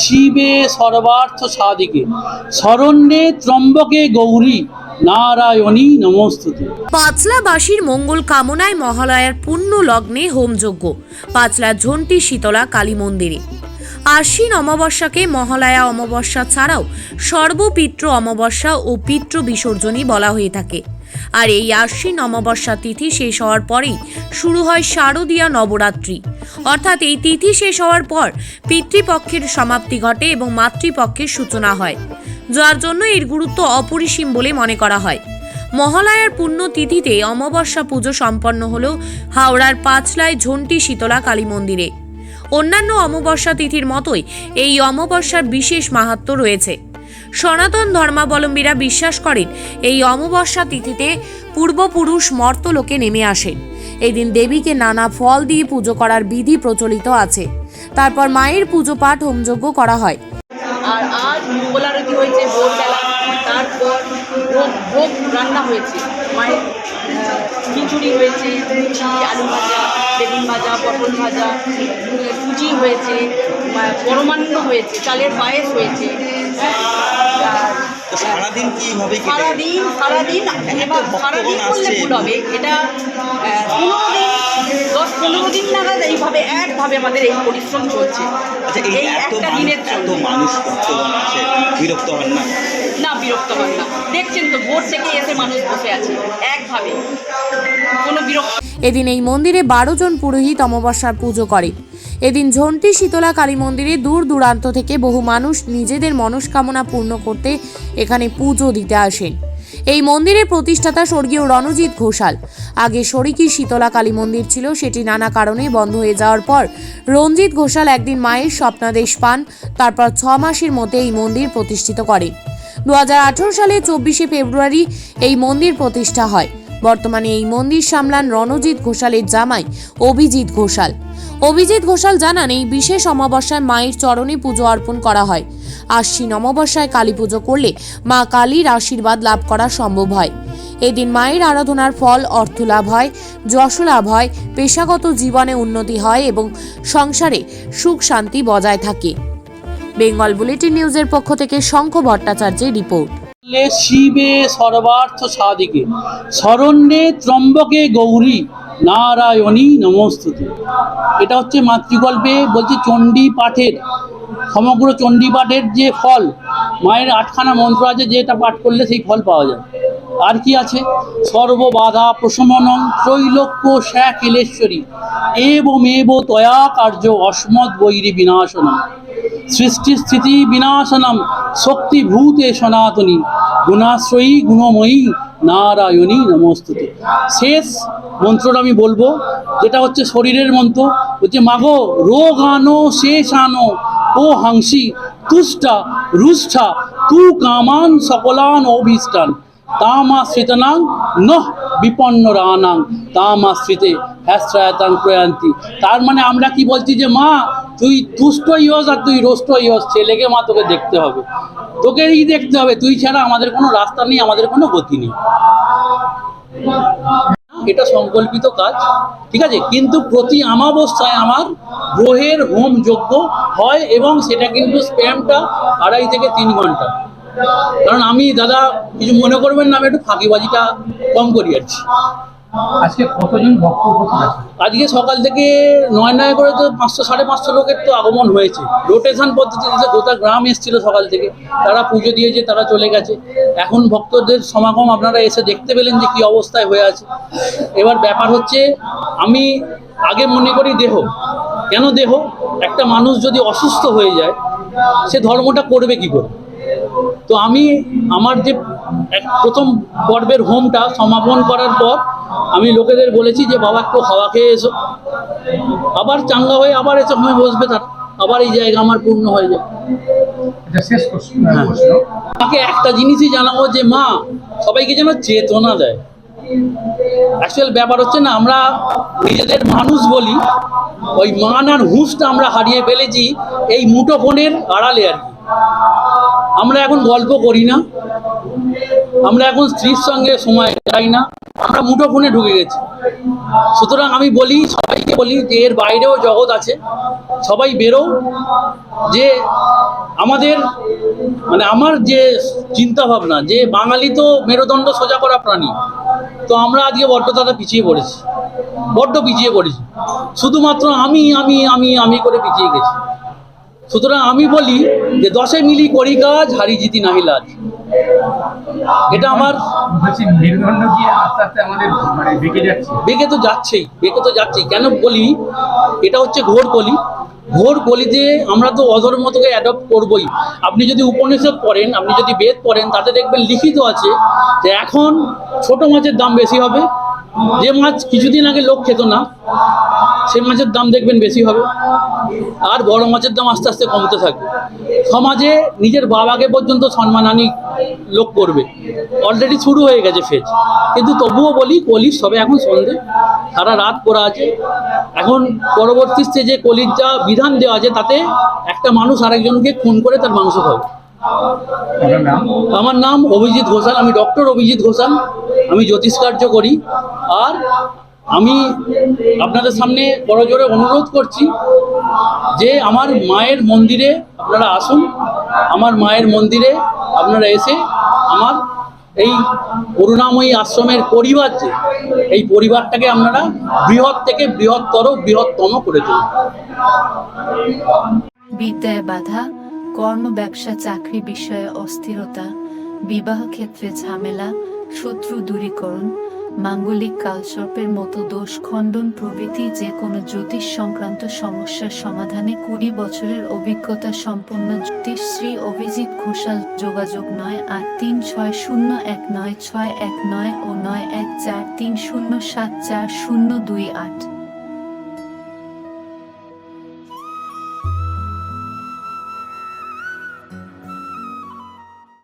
শিবে সর্বার্থ সাধিকে, শরণ্যে ত্রম্বকে গৌরী, নারায়ণী নমস্তুতে। পাঁচলাবাসীর মঙ্গল কামনায় মহালয়ার পুণ্য লগ্নে হোমযজ্ঞ, পাঁচলা ঝন্টি শীতলা কালী মন্দিরে। আশ্বিন অমাবস্যাকে মহালয়া অমাবস্যা ছাড়াও সর্বপিত্র অমাবস্যা ও পিতৃ বিসর্জনই বলা হয়ে থাকে। আর এই আশ্বিন অমাবস্যা তিথি শেষ হওয়ার পরেই শুরু হয় শারদীয়া নবরাত্রি। অর্থাৎ এই তিথি শেষ হওয়ার পর পিতৃপক্ষের সমাপ্তি ঘটে এবং মাতৃপক্ষের সূচনা হয়, যার জন্য এর গুরুত্ব অপরিসীম বলে মনে করা হয়। মহালয়ার তিথিতে অমাবস্যা পুজো সম্পন্ন হল হাওড়ার পাঁচলায় ঝন্টি শীতলা কালী মন্দিরে। অন্যান্য অমাবস্যা তিথির মতোই এই অমাবস্যার বিশেষ মাহাত্ম্য রয়েছে। সনাতন ধর্মাবলম্বীরা বিশ্বাস করেন, এই অমাবস্যা তিথিতে পূর্বপুরুষ মর্তলোকে নেমে আসেন। এই দিন দেবীকে নানা ফল দিয়ে পুজো করার বিধি প্রচলিত আছে। তারপর মায়ের পুজো পাঠ হোমযজ্ঞ করা হয়। আর আজ মঙ্গলারতি হয়েছে ভোরবেলা তারপর ভোগ ভোগ রান্না হয়েছে। মায়ের খিচুড়ি হয়েছে আলু ভাজা বেগুন ভাজা পটল ভাজা সুজি হয়েছে পরমান্ন হয়েছে চালের পায়েস হয়েছে। সারাদিন সারাদিন সারাদিন করলে ভুল হবে। এটা পনেরো দিন দশ পনেরো দিন নাগাদ এইভাবে একভাবে আমাদের এই পরিশ্রম চলছে। আচ্ছা এই এই এত একটা মানুষ দিনের এত জন্য। মানুষ ভক্তগণ আছে বিরক্ত হন না? না বিরক্ত হন না। দেখছেন তো ভোর থেকে এসে মানুষ বসে আছে একভাবে। কোনো বিরক্ত এদিন এই মন্দিরে বারো জন পুরোহিত অমাবস্যার পুজো করে। এদিন ঝন্টি শীতলা কালী মন্দিরে দূর দূরান্ত থেকে বহু মানুষ নিজেদের মনস্কামনা পূর্ণ করতে এখানে পুজো দিতে আসেন। এই মন্দিরের প্রতিষ্ঠাতা স্বর্গীয় রণজিৎ ঘোষাল। আগে শরিকি শীতলা কালী মন্দির ছিল, সেটি নানা কারণে বন্ধ হয়ে যাওয়ার পর রঞ্জিত ঘোষাল একদিন মায়ের স্বপ্নাদেশ পান, তারপর ছ মাসের মধ্যে এই মন্দির প্রতিষ্ঠিত করেন দু সালে চব্বিশে ফেব্রুয়ারি এই মন্দির প্রতিষ্ঠা হয়। বর্তমানে এই মন্দির সামলান রণজিৎ ঘোষালের জামাই অভিজিৎ ঘোষাল। অভিজিৎ ঘোষাল জানান, এই বিশেষ অমাবস্যায় মায়ের চরণে পুজো অর্পণ করা হয়। আশ্বিন অমাবস্যায় কালী পুজো করলে মা কালীর আশীর্বাদ লাভ করা সম্ভব হয়। এদিন মায়ের আরাধনার ফল অর্থ লাভ হয়, যশ লাভ হয়, পেশাগত জীবনে উন্নতি হয় এবং সংসারে সুখ শান্তি বজায় থাকে। বেঙ্গল বুলেটিন নিউজের পক্ষ থেকে শঙ্খ ভট্টাচার্যের রিপোর্ট। শিবে সর্বার্থ সাধিকে, শরণ্যে ত্রম্বকে গৌরী, নারায়ণী নমস্তুতে। এটা হচ্ছে মাতৃগল্পে বলছে চণ্ডী পাঠের সমগ্র চণ্ডীপাঠের যে ফল, মায়ের আটখানা মন্ত্র আছে, যেটা পাঠ করলে সেই ফল পাওয়া যায়। আর কি আছে? সর্ববাধা প্রশমনং ত্রৈলোক্য শ্যাকিলেশ্বরী এবমেব তয়া কার্য অস্মৎ বৈরী বিনাশনম। সৃষ্টি স্থিতি বিনাশনম শক্তিভূতে সনাতনী, গুণাশ্রয়ী গুণময়ী নারায়ণী নমস্তুতে। শেষ মন্ত্রটা আমি বলব, যেটা হচ্ছে শরীরের মন্ত্র হচ্ছে মাগো রোগ আনো শেষ আনো ও হাংসি তুষ্টা রুষ্ঠা তু কামান সকলান অভিষ্টান অভীষ্টান তামাশ্রিতনাং নহ বিপন্ন রানাং তামাশ্রিতে হ্যাশ্রয়াতাং প্রয়ান্তি তার মানে আমরা কি বলছি যে, মা, তুই তুষ্ট ইয়স আর তুই রোষ্ট ইয়স ছেলেকে, মা, তোকে দেখতে হবে। তোকেই দেখতে হবে। তুই ছাড়া আমাদের কোনো রাস্তা নেই, আমাদের কোনো গতি নেই। এটা সংকল্পিত কাজ, ঠিক আছে কিন্তু প্রতি আমাবস্থায় আমার গ্রহের হোম যোগ্য হয় এবং সেটা কিন্তু স্প্যামটা আড়াই থেকে তিন ঘণ্টা কারণ আমি, দাদা, কিছু মনে করবেন না, আমি একটু ফাঁকিবাজিটা কম করি আর। আজকে কতজন ভক্ত উপস্থিত আছে? আজকে সকাল থেকে নয় নয় করে তো পাঁচশো, সাড়ে পাঁচশো লোকের তো আগমন হয়েছে। রোটেশন পদ্ধতিতে গোটা গ্রাম এসেছিল সকাল থেকে, তারা পুজো দিয়েছে, তারা চলে গেছে। এখন ভক্তদের সমাগম আপনারা এসে দেখতে পেলেন যে কি অবস্থায় হয়ে আছে। এবার ব্যাপার হচ্ছে, আমি আগে মনে করি দেহ। কেন দেহ? একটা মানুষ যদি অসুস্থ হয়ে যায়, সে ধর্মটা করবে কি করে? তো আমি আমার যে প্রথম পর্বের হোমটা সমাপন করার পর আমি লোকেদের বলেছি যে বাবা একটু হাওয়া খেয়ে এসো। আবার চাঙ্গা হয়ে আবার এসব সময় বসবে তারা। আবার এই জায়গা আমার পূর্ণ হয়ে যায় হ্যাঁ। তাকে একটা জিনিসই জানাব যে মা সবাইকে যেন চেতনা দেয়। অ্যাকচুয়াল ব্যাপার হচ্ছে না আমরা নিজেদের মানুষ বলি ওই মান আর হুঁশটা আমরা হারিয়ে ফেলেছি এই মুঠো ফোনের আড়ালে আর কি। আমরা এখন গল্প করি না। আমরা এখন স্ত্রীর সঙ্গে সময় কাটাই না, আমরা মুঠো ফোনে ঢুকে গেছি। সুতরাং আমি বলি, সবাইকে বলি যে এর বাইরেও জগৎ আছে, সবাই বেরো যে আমাদের মানে আমার যে চিন্তা ভাবনা যে বাঙালি তো মেরুদণ্ড সোজা করা প্রাণী, তো আমরা আজকে বড্ড তারা পিছিয়ে পড়েছি, বড্ড পিছিয়ে পড়েছি। শুধুমাত্র আমি আমি আমি আমি করে পিছিয়ে গেছি। সুতরাং আমি বলি যে দশে মিলি করি কাজ, হারি জিতি নাহি লাজ। এটা আমার মেরুদণ্ড কি আস্তে আস্তে আমাদের মানে বেঁকে যাচ্ছে। তো যাচ্ছেই বেগে তো যাচ্ছেই। কেন বলি? এটা হচ্ছে ঘোর কলি। ঘোর কলিতে আমরা তো অধর্মতকে অ্যাডপ্ট করবই। আপনি যদি উপনিষদ পড়েন আপনি যদি বেদ পড়েন তাতে দেখবেন লিখিত আছে যে এখন ছোট মাছের দাম বেশি হবে। যে মাছ কিছুদিন আগে লোক খেত না সে মাছের দাম দেখবেন বেশি হবে। আর বড় মাছের দাম আস্তে আস্তে কমতে থাকবে। সমাজে নিজের বাবাকে পর্যন্ত সম্মানহানি লোক করবে। অলরেডি শুরু হয়ে গেছে ফেজ কিন্তু তবুও বলি কলির সবে এখন সন্ধে। সারা রাত পড়া আছে। এখন পরবর্তী স্টেজে কলির যা বিধান দেওয়া আছে তাতে একটা মানুষ আরেকজনকে খুন করে তার মাংস খাবে। আমার নাম অভিজিৎ ঘোষাল। আমি ডক্টর অভিজিৎ ঘোষাল। আমি জ্যোতিষ কার্য করি। আর আমি আপনাদের সামনে বড় জোরে অনুরোধ করছি যে আমার মায়ের মন্দিরে আপনারা আসুন, আমার মায়ের মন্দিরে আপনারা এসে আমার এই করুণাময়ী আশ্রমের পরিবার যে, এই পরিবারটাকে আপনারা বৃহৎ থেকে বৃহত্তর, বৃহত্তম করে তুলুন। বিদ্যায় বাধা, কর্ম ব্যবসা চাকরি বিষয়ে অস্থিরতা, বিবাহ ক্ষেত্রে ঝামেলা, শত্রু দূরীকরণ মাঙ্গলিক কালসর্পের মতো দোষ খণ্ডন প্রভৃতি যে কোনো জ্যোতিষ সংক্রান্ত সমস্যার সমাধানে কুড়ি বছরের অভিজ্ঞতা সম্পন্ন জ্যোতিষ শ্রী অভিজিৎ ঘোষাল, যোগাযোগ নয় আট তিন ছয় শূন্য এক নয় ছয় এক নয় ও নয় এক চার তিন শূন্য সাত চার শূন্য দুই আট।